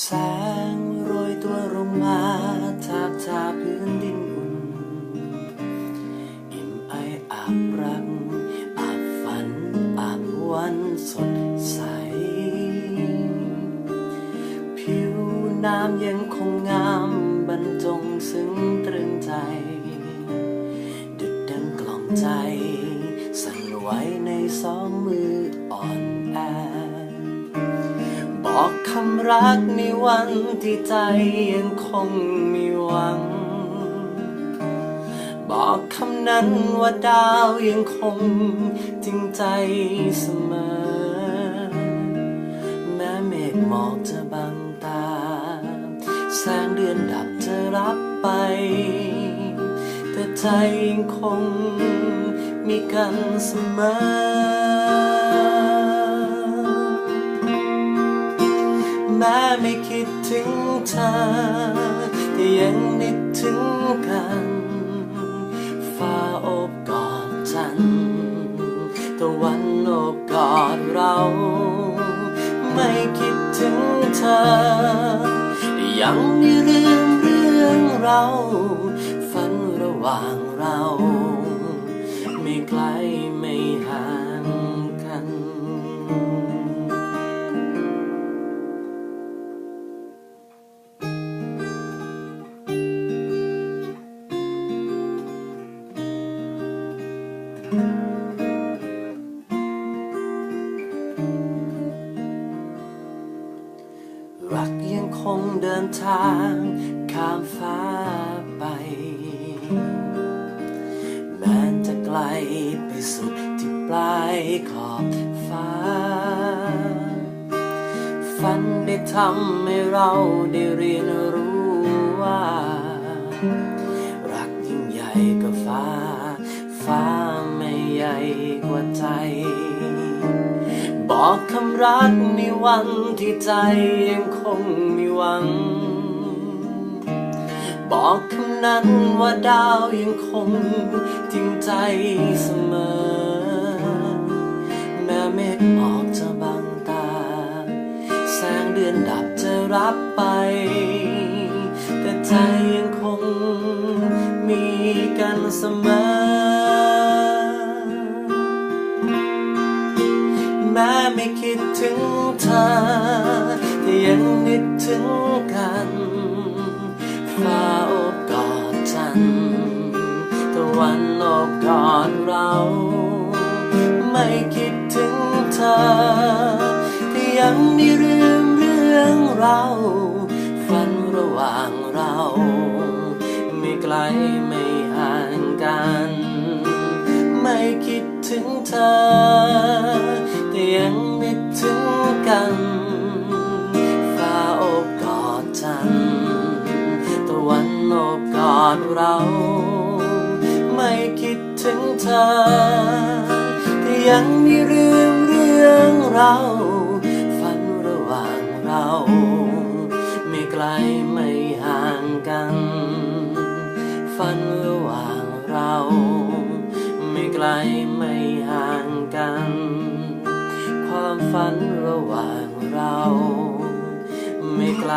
แสงโรยตัวลงมาทาบทาพื้นดินอุ่น อิ่มไออาบรัก อาบฝัน อาบวันสดใส ผิวน้ำยังคงงามบรรจงซึ้ง องมืออ่อนแอ บอกคำรักในวันที่ใจยังคงมีหวัง บอกคำนั้นว่าดาวยังคงจริงใจเสมอ แม้เมฆหมอกจะบังตา แสงเดือนดับจะรับไป แต่ใจยังคงมีกันเสมอ ไม่คิดถึงเธอแต่ยังนึกถึงกันฟ้าโอบกอดจันตะวันโอบกอดเรา ไม่คิดถึงเธอ ยังไม่ลืมเรื่องเรา ฝันระหว่างเรา ไม่ไกลไม่ รักยังคงเดินทางข้ามฟ้าไป แม้จะไกลไปสุดที่ปลายขอบฟ้า ฝันได้ทำให้เราได้เรียนรู้ว่า ใจ บอกคำรักในวันที่ใจยังคงมีหวัง บอกคำนั้นว่าดาวยังคงจริงใจเสมอ แม้เมฆหมอกจะบังตา แสงเดือนดับจะรับไป แต่ใจยังคงมีกันเสมอ แม้ไม่คิดถึงเธอแต่ยังนึกถึงกันฟ้าโอบกอดจันตะวันโอบกอดเรา ไม่คิดถึงเธอแต่ยังไม่ลืมเรื่องเราฝันระหว่างเรา ไม่ไกลไม่ห่างกัน ไม่คิดถึงเธอ ยังนึกถึงกันฟ้าโอบกอดจันตะวันโอบกอดเรา ไม่คิดถึงเธอ แต่ยังไม่ลืมเรื่องเราฝันระหว่างเรา ไม่ไกลไม่ห่างกันฝัน ฝันระหว่างเรา ไม่ไกล